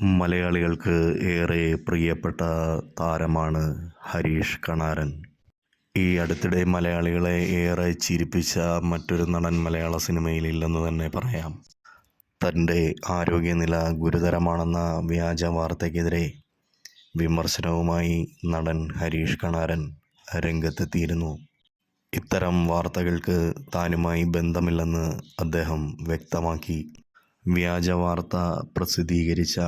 മലയാളികൾക്ക് ഏറെ പ്രിയപ്പെട്ട താരമാണ് ഹരീഷ് കണാരൻ. ഈ അടുത്തിടെ മലയാളികളെ ഏറെ ചിരിപ്പിച്ച മറ്റൊരു നടൻ മലയാള സിനിമയിൽ ഇല്ലെന്ന് തന്നെ പറയാം. തന്റെ ആരോഗ്യനില ഗുരുതരമാണെന്ന വ്യാജ വാർത്തയ്ക്കെതിരെ വിമർശനവുമായി നടൻ ഹരീഷ് കണാരൻ രംഗത്തെത്തിയിരുന്നു. ഇത്തരം വാർത്തകൾക്ക് താനുമായി ബന്ധമില്ലെന്ന് അദ്ദേഹം വ്യക്തമാക്കി. വ്യാജ വാർത്ത പ്രസിദ്ധീകരിച്ച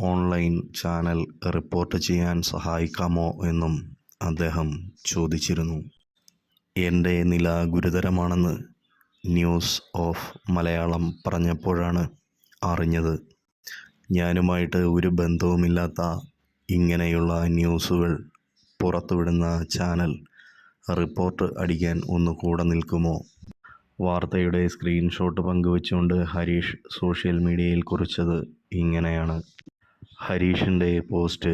ഓൺലൈൻ ചാനൽ റിപ്പോർട്ട് ചെയ്യാൻ സഹായിക്കാമോ എന്നും അദ്ദേഹം ചോദിച്ചിരുന്നു. എന്റെ നില ഗുരുതരമാണെന്ന് ന്യൂസ് ഓഫ് മലയാളം പറഞ്ഞപ്പോഴാണ് അറിഞ്ഞത്. ഞാനുമായിട്ട് ഒരു ബന്ധവുമില്ലാത്ത ഇങ്ങനെയുള്ള ന്യൂസുകൾ പുറത്തുവിടുന്ന ചാനൽ റിപ്പോർട്ട് അടിക്കാൻ ഒന്ന് കൂടെ നിൽക്കുമോ? വാർത്തയുടെ സ്ക്രീൻഷോട്ട് പങ്കുവച്ചുകൊണ്ട് ഹരീഷ് സോഷ്യൽ മീഡിയയിൽ കുറിച്ചത് ഇങ്ങനെയാണ്. ഹരീഷിന്റെ പോസ്റ്റ്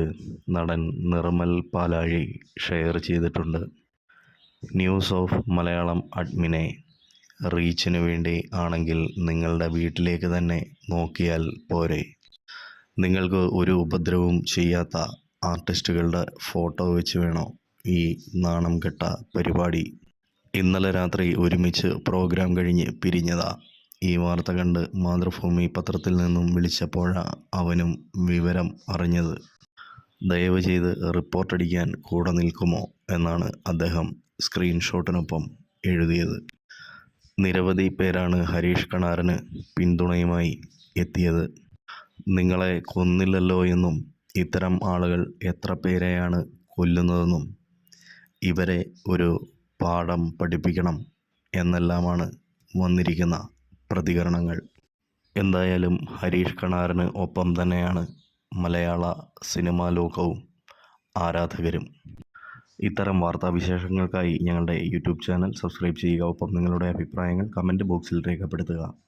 നടൻ നിർമ്മൽ പാലാഴി ഷെയർ ചെയ്തിട്ടുണ്ട്. ന്യൂസ് ഓഫ് മലയാളം അഡ്മിനെ റീച്ചിന് വേണ്ടി ആണെങ്കിൽ നിങ്ങളുടെ വീട്ടിലേക്ക് തന്നെ നോക്കിയാൽ പോരെ. നിങ്ങൾക്ക് ഒരു ഉപദ്രവവും ചെയ്യാത്ത ആർട്ടിസ്റ്റുകളുടെ ഫോട്ടോ വെച്ച് വേണോ ഈ നാണം കെട്ട പരിപാടി? ഇന്നലെ രാത്രി ഒരുമിച്ച് പ്രോഗ്രാം കഴിഞ്ഞ് പിരിഞ്ഞതാ. ഈ വാർത്ത കണ്ട് മാതൃഭൂമി പത്രത്തിൽ നിന്നും വിളിച്ചപ്പോഴാണ് അവനും വിവരം അറിഞ്ഞത്. ദയവ് ചെയ്ത് റിപ്പോർട്ടടിക്കാൻ കൂടെ നിൽക്കുമോ എന്നാണ് അദ്ദേഹം സ്ക്രീൻഷോട്ടിനൊപ്പം എഴുതിയത്. നിരവധി പേരാണ് ഹരീഷ് കണാരന് പിന്തുണയുമായി എത്തിയത്. നിങ്ങളെ കൊന്നില്ലല്ലോ എന്നും ഇത്തരം ആളുകൾ എത്ര പേരെയാണ് കൊല്ലുന്നതെന്നും ഇവരെ ഒരു പാഠം പഠിപ്പിക്കണം എന്നെല്ലാമാണ് വന്നിരിക്കുന്ന പ്രതികരണങ്ങൾ. എന്തായാലും ഹരീഷ് കണാറിന് ഒപ്പം തന്നെയാണ് മലയാള സിനിമാ ലോകവും ആരാധകരും. ഇത്തരം വാർത്താവിശേഷങ്ങൾക്കായി ഞങ്ങളുടെ യൂട്യൂബ് ചാനൽ സബ്സ്ക്രൈബ് ചെയ്യുക. ഒപ്പം നിങ്ങളുടെ അഭിപ്രായങ്ങൾ കമന്റ് ബോക്സിൽ രേഖപ്പെടുത്തുക.